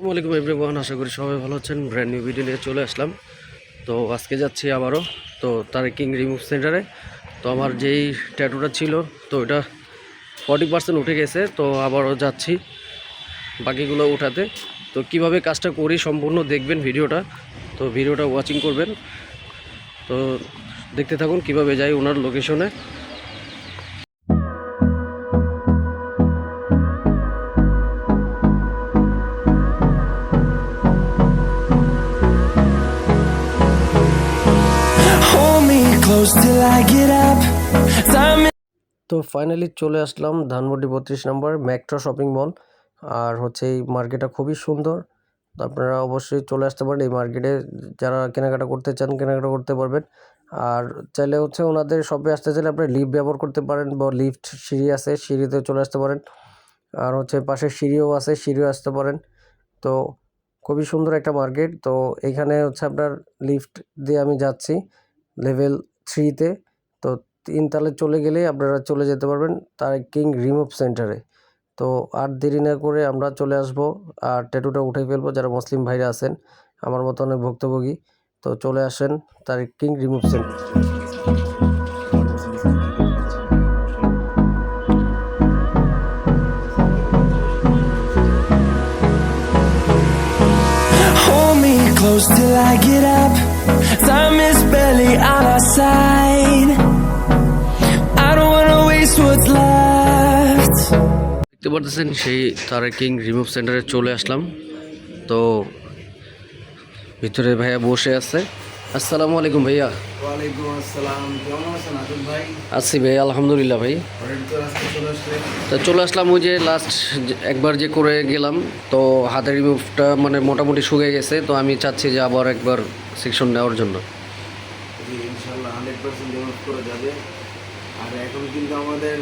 আসসালামু আলাইকুম এভরিওয়ান, আশা করি সবাই ভালো আছেন। ব্র্যান্ড নিউ ভিডিও নিয়ে চলে আসলাম। তো আজকে যাচ্ছি আবারও, তো তার কিং রিমুভ সেন্টারে তো আমার যেই ট্যাটুটা ছিল, তো এটা ফর্টি পার্সেন্ট উঠে গেছে, তো আবারও যাচ্ছি বাকিগুলো উঠাতে। তো কীভাবে কাজটা করি সম্পূর্ণ দেখবেন ভিডিওটা। তো ভিডিওটা ওয়াচিং করবেন। তো দেখতে থাকুন কীভাবে যাই ওনার লোকেশনে তো ফাইনালি চলে আসলাম ধানমন্ডি বত্রিশ নম্বর ম্যাক্ট্রো শপিং মল আর হচ্ছে এই মার্কেটটা খুবই সুন্দর। তো আপনারা অবশ্যই চলে আসতে পারেন এই মার্কেটে যারা কেনাকাটা করতে চান কেনাকাটা করতে পারবেন। আর চাইলে হচ্ছে ওনাদের শপে আসতে চাইলে আপনি লিফট ব্যবহার করতে পারেন, বা লিফট সিঁড়ি আছে, সিঁড়িতে চলে আসতে পারেন। আর হচ্ছে পাশে সিঁড়িও আছে, সিঁড়িও আসতে পারেন। তো খুবই সুন্দর একটা মার্কেট তো এখানে হচ্ছে আপনার লিফট দিয়ে আমি যাচ্ছি লেভেল থ্রিতে, তো তিনতলায় চলে গেলেই আপনারা চলে যেতে পারবেন তার কিং রিমুভ সেন্টারে। তো আর দেরি না করে আমরা চলে আসব আর ট্যাটুটা উঠে ফেলব যারা মুসলিম ভাইরা আছেন, আমার মতো অনেক ভুক্তভোগী। তো চলে আসেন তার king remove centre. Till I get up. Time is on our side. I don't wanna waste what's left. দেখতে পারতেছেন সেই তার কিং রিমুভ সেন্টারে চলে আসলাম। তো ভিতরে ভাইয়া বসে আছে। আসসালামু আলাইকুম ভাইয়া। ওয়ালাইকুম আসসালাম কেমন আছেন আতুল ভাই? আছি ভাই আলহামদুলিল্লাহ ভাই। তো চলে আসলাম ওই যে লাস্ট একবার যে করে গেলাম। তো হাতের রিমুভটা মানে মোটামুটি শুকিয়ে গেছে তো আমি চাচ্ছি যে আবার একবার সেকশন নেওয়ার জন্য। ইনশাল্লাহ হান্ড্রেড পার্সেন্ট ডেভেলপ করে যাবে। আর এখন কিন্তু আমাদের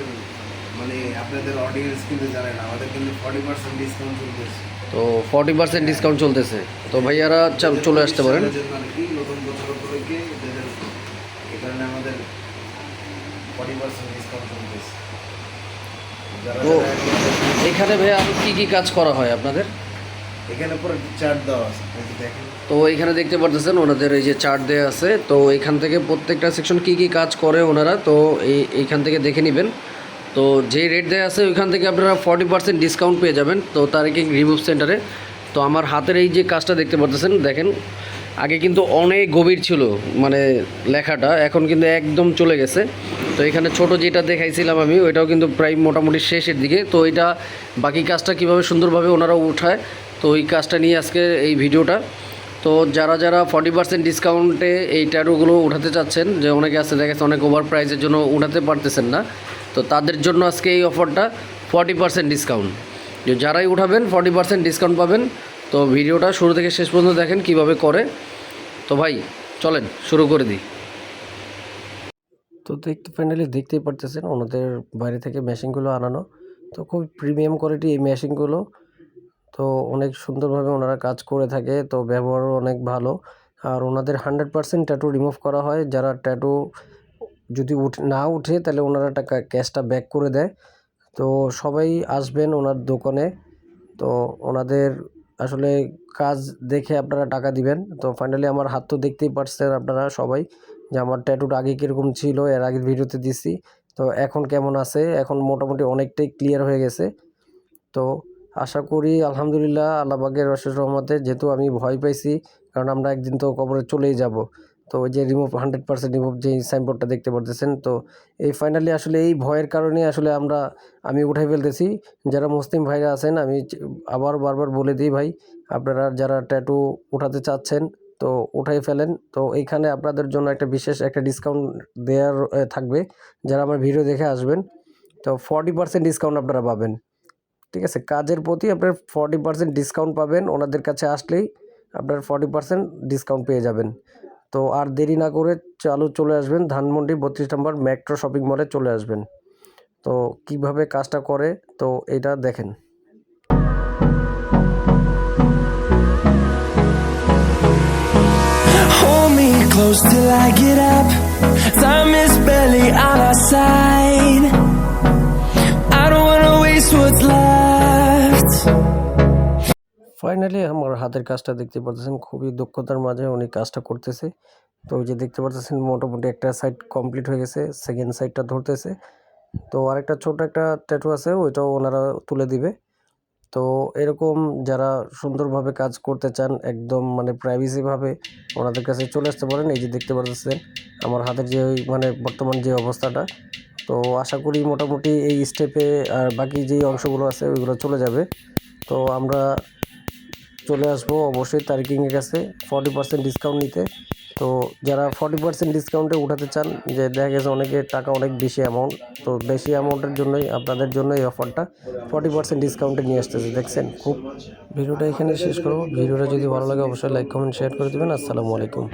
মানে আপনাদের অডিয়েন্স কিন্তু জানে না আমাদের কিন্তু ফর্টি পার্সেন্ট ডিসকাউন্ট চলতেছে। তো ফর্টি পার্সেন্ট ডিসকাউন্ট চলতেছে। তো ভাইয়ারা চলে আসতে পারেন। কি নতুন বছর উপলক্ষে এদের এই কারণে আমাদের ফর্টি পার্সেন্ট ডিসকাউন্ট চলতেছে। তো এখানে ভাইয়া কী কী কাজ করা হয় আপনাদের? এখানে পুরো চার্ট দেওয়া আছে তো এখানে দেখতে পারতেছেন ওনাদের এই যে চার্ট দেওয়া আছে। তো এখান থেকে প্রত্যেকটা সেকশন কি কি কাজ করে ওনারা, তো এই, এইখান থেকে দেখে নেবেন। তো যে রেট দেওয়া আছে, ওইখান থেকে আপনারা ফর্টি পার্সেন্ট ডিসকাউন্ট পেয়ে যাবেন। তো তার কি রিমুভ সেন্টারে। তো আমার হাতের এই যে কাজটা দেখতে পারতেছেন, দেখেন, আগে কিন্তু অনেক গভীর ছিল মানে লেখাটা, এখন কিন্তু একদম চলে গেছে। তো এখানে ছোট যেটা দেখাইছিলাম আমি, ওইটাও কিন্তু প্রায় মোটামুটি শেষের দিকে। তো এটা বাকি কাজটা কীভাবে সুন্দরভাবে ওনারা উঠায় তো ওই কাজটা নিয়ে আজকে এই ভিডিওটা। তো যারা যারা ফর্টি পার্সেন্ট ডিসকাউন্টে এই ট্যাটুগুলো উঠাতে চাচ্ছেন, যে অনেকে আছে, দেখা যাচ্ছে অনেক ওভার প্রাইসের জন্য উঠাতে পারতেছেন না, তো তাদের জন্য আজকে এই অফারটা ফর্টি পার্সেন্ট ডিসকাউন্ট যে যারাই উঠাবেন ফর্টি পার্সেন্ট ডিসকাউন্ট পাবেন। তো ভিডিওটা শুরু থেকে শেষ পর্যন্ত দেখেন কীভাবে করে। তো ভাই, চলেন, শুরু করে দিই। তো দেখতে ফাইনালি দেখতেই পারতেছেন, ওনাদের বাইরে থেকে মেশিনগুলো আনানো। তো খুব প্রিমিয়াম কোয়ালিটি এই মেশিনগুলো তো অনেক সুন্দরভাবে ওনারা কাজ করে থাকে, তো ব্যবহারও অনেক ভালো। আর ওনাদের হান্ড্রেড পার্সেন্ট ট্যাটু রিমুভ করা হয়, যারা ট্যাটু যদি উঠে, না উঠে তাহলে ওনারা টাকা ক্যাশটা ব্যাক করে দেয়। তো সবাই আসবেন ওনার দোকানে, তো ওনাদের আসলে কাজ দেখে আপনারা টাকা দিবেন। তো ফাইনালি আমার হাত তো দেখতেই পারছেন আপনারা সবাই যে আমার ট্যাটুটা আগে কীরকম ছিল, এর আগের ভিডিওতে দিছি। তো এখন কেমন আছে? এখন মোটামুটি অনেকটাই ক্লিয়ার হয়ে গেছে। তো আশা করি, আলহামদুলিল্লাহ, আল্লাহবাগের রসের রহমতে যেহেতু আমি ভয় পাইছি, কারণ আমরা একদিন তো কবরে চলেই যাব। তো ওই যে রিমুভ হান্ড্রেড পার্সেন্ট রিমুভ যে সাইনবোর্ডটা দেখতে পারতেছেন, তো এই ফাইনালি আসলে এই ভয়ের কারণে আসলে আমরা, আমি উঠাই ফেলতেছি। যারা মুসলিম ভাইরা আছেন, আমি আবার বারবার বলে দিই ভাই, আপনারা যারা ট্যাটু উঠাতে চাচ্ছেন, তো উঠাই ফেলেন। তো এইখানে আপনাদের জন্য একটা বিশেষ একটা ডিসকাউন্ট দেওয়ার থাকবে। যারা আমার ভিডিও দেখে আসবেন, তো ফর্টি পার্সেন্ট ডিসকাউন্ট আপনারা পাবেন। ঠিক আছে? কাজের প্রতি আপনার ফর্টি পার্সেন্ট ডিসকাউন্ট পাবেন। ওনাদের কাছে আসলেই আপনার ফর্টি পার্সেন্ট ডিসকাউন্ট পেয়ে যাবেন। তো আর দেরি না করে চালু চলে আসবেন। ধানমন্ডি বত্রিশ নম্বর মেট্রো শপিং মলে চলে আসবেন। তো কীভাবে কাজটা করে? তো এটা দেখেন। Close till I get up. Time is barely on our side. Finally আমার হাতের কাজটা দেখতে পারতেছেন, খুবই দক্ষতার মাঝে উনি কাজটা করতেছে। তো ওই যে দেখতে পারতেছেন, মোটামুটি একটা সাইড কমপ্লিট হয়ে গেছে সেকেন্ড সাইডটা ধরতেছে। তো আরেকটা ছোট একটা ট্যাটু আছে, ওইটাও ওনারা তুলে দিবে। তো এরকম যারা সুন্দরভাবে কাজ করতে চান, একদম মানে প্রাইভেসিভাবে ওনাদের কাছে চলে আসতে পারেন। এই যে দেখতে পাচ্ছেন আমার হাতের যে মানে বর্তমান যে অবস্থাটা। তো আশা করি মোটামুটি এই স্টেপে আর বাকি যে অংশগুলো আছে, ওইগুলো চলে যাবে। তো আমরা চলে আসব, অবশ্যই তারিকিংয়ের কাছে ফর্টি পার্সেন্ট ডিসকাউন্ট নিতে। তো যারা ফর্টি পার্সেন্ট ডিসকাউন্টে উঠাতে চান, যে দেখা গেছে অনেকে টাকা অনেক বেশি অ্যামাউন্ট তো বেশি অ্যামাউন্টের জন্যই, আপনাদের জন্য এই অফারটা ফর্টি পার্সেন্ট ডিসকাউন্টে নিয়ে আসতেছে, দেখছেন? খুব ভিডিওটা এখানে শেষ করব। ভিডিওটা যদি ভালো লাগে, অবশ্যই লাইক কমেন্ট শেয়ার করে দেবেন। আসসালামু আলাইকুম।